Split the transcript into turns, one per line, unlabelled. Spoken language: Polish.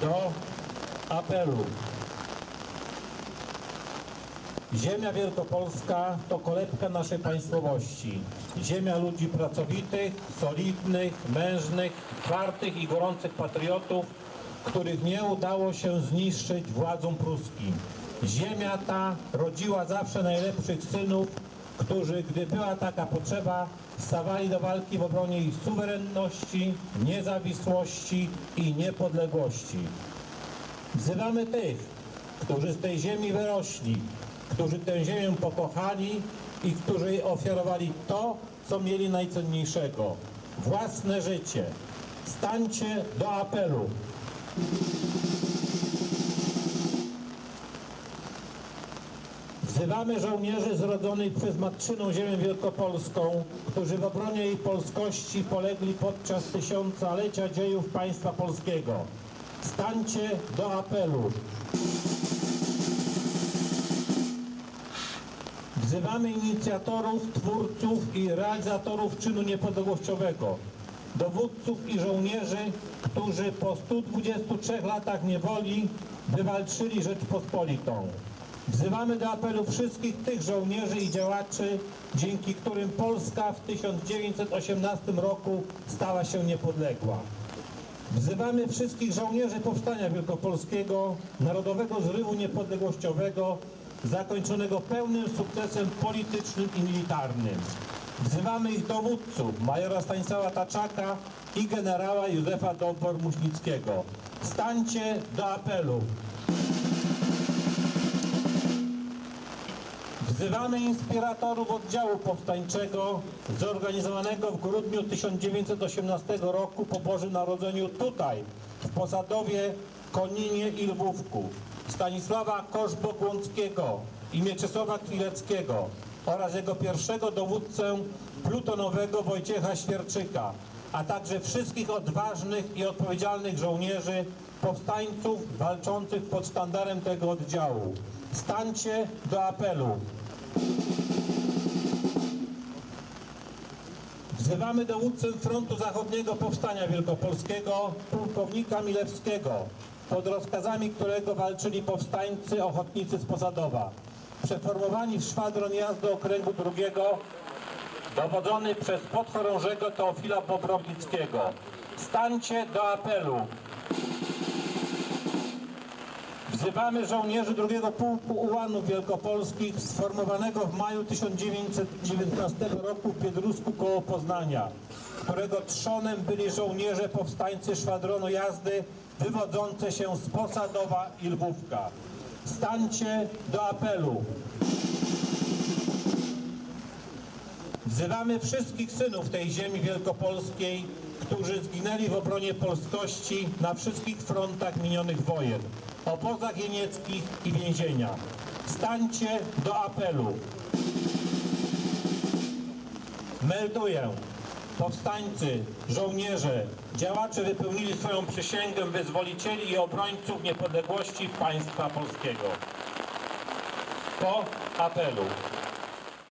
do apelu. Ziemia Wielkopolska to kolebka naszej państwowości. Ziemia ludzi pracowitych, solidnych, mężnych, twartych i gorących patriotów, których nie udało się zniszczyć władzom pruskim. Ziemia ta rodziła zawsze najlepszych synów, którzy, gdy była taka potrzeba, stawali do walki w obronie ich suwerenności, niezawisłości i niepodległości. Wzywamy tych, którzy z tej ziemi wyrośli, którzy tę ziemię pokochali i którzy jej ofiarowali to, co mieli najcenniejszego własne życie. Stańcie do apelu. Wzywamy żołnierzy zrodzonych przez Matczyną Ziemię Wielkopolską, którzy w obronie jej polskości polegli podczas tysiąclecia dziejów państwa polskiego. Stańcie do apelu. Wzywamy inicjatorów, twórców i realizatorów czynu niepodległościowego, dowódców i żołnierzy, którzy po 123 latach niewoli wywalczyli Rzeczpospolitą. Wzywamy do apelu wszystkich tych żołnierzy i działaczy, dzięki którym Polska w 1918 roku stała się niepodległa. Wzywamy wszystkich żołnierzy Powstania Wielkopolskiego, Narodowego Zrywu Niepodległościowego, zakończonego pełnym sukcesem politycznym i militarnym. Wzywamy ich dowódców, majora Stanisława Taczaka i generała Józefa Dąbor-Muśnickiego. Stańcie do apelu. Wzywamy inspiratorów oddziału powstańczego zorganizowanego w grudniu 1918 roku po Bożym Narodzeniu tutaj, w Posadowie, Koninie i Lwówku. Stanisława Koszbok-Łąckiego i Mieczysława Kwileckiego oraz jego pierwszego dowódcę plutonowego Wojciecha Świerczyka, a także wszystkich odważnych i odpowiedzialnych żołnierzy, powstańców walczących pod sztandarem tego oddziału. Stańcie do apelu. Wzywamy dowódcę Frontu Zachodniego Powstania Wielkopolskiego, pułkownika Milewskiego, pod rozkazami którego walczyli powstańcy ochotnicy z Posadowa. Przeformowani w szwadron jazdy okręgu drugiego, dowodzony przez podchorążego Teofila Bobrownickiego. Stańcie do apelu. Wzywamy żołnierzy drugiego Pułku Ułanów Wielkopolskich sformowanego w maju 1919 roku w Biedrusku koło Poznania, którego trzonem byli żołnierze powstańcy szwadronu jazdy wywodzące się z Posadowa i Lwówka. Stańcie do apelu. Wzywamy wszystkich synów tej ziemi wielkopolskiej, którzy zginęli w obronie polskości na wszystkich frontach minionych wojen, obozach jenieckich i więzienia. Stańcie do apelu. Melduję. Powstańcy, żołnierze, działacze wypełnili swoją przysięgę wyzwolicieli i obrońców niepodległości państwa polskiego. Po apelu.